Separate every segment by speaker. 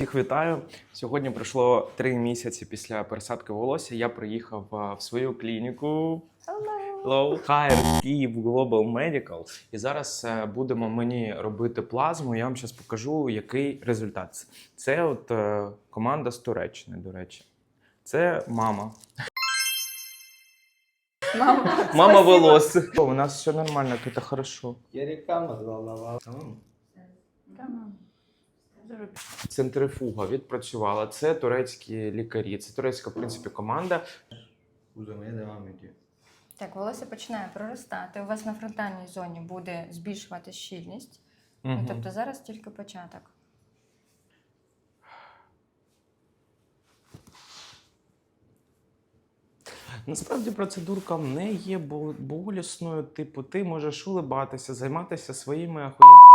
Speaker 1: Всіх вітаю. Сьогодні пройшло три місяці після пересадки волосся. Я приїхав в свою клініку. Hello. Hire Kyiv Global Medical. І зараз е, будемо мені робити плазму. Я вам зараз покажу, який результат. Це от е, команда з Туреччини, до речі. Це мама.
Speaker 2: Мама,
Speaker 1: Мама волос. У нас все нормально, это хорошо.
Speaker 3: Я рекламу зголова.
Speaker 1: Центрифуга відпрацювала. Це турецькі лікарі, це турецька, в принципі, команда.
Speaker 2: Так, волосся починає проростати. У вас на фронтальній зоні буде збільшувати щільність. Ну, тобто зараз тільки початок.
Speaker 1: Насправді процедурка не є болісною. Типу, ти можеш улибатися, займатися своїми блядь,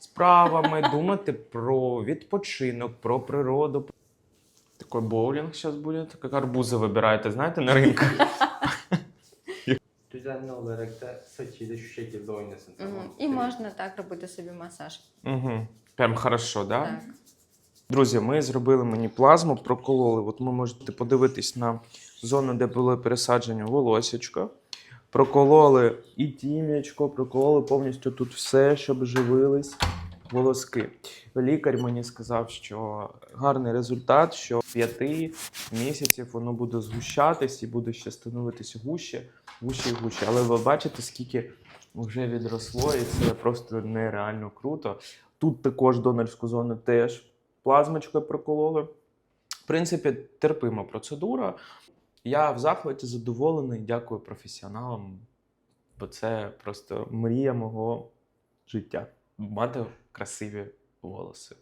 Speaker 1: справами, думати про відпочинок, про природу. Такий боулінг зараз буде, так як арбузи вибираєте, знаєте, на ринку.
Speaker 3: Düzenli olarak da saçıyla şu şekilde oynasın. Tamam.
Speaker 2: Мгм. І можна так робити собі масаж.
Speaker 1: Угу. Прям хорошо, да?
Speaker 2: Так.
Speaker 1: Друзі, ми зробили мені плазму, прокололи. От ви можете подивитись на зону, де було пересадження волосячко. Прокололи і тім'ячко, прокололи повністю тут все, щоб живились волоски. Лікар мені сказав, що гарний результат, що п'яти місяців воно буде згущатись і буде ще становитись гуще, гуще і гуще. Але ви бачите, скільки вже відросло, і це просто нереально круто. Тут також донорську зону теж плазмочкою прокололи. В принципі, терпима процедура. Я в захваті задоволений, дякую професіоналам, бо це просто мрія мого життя мати красиві волоси.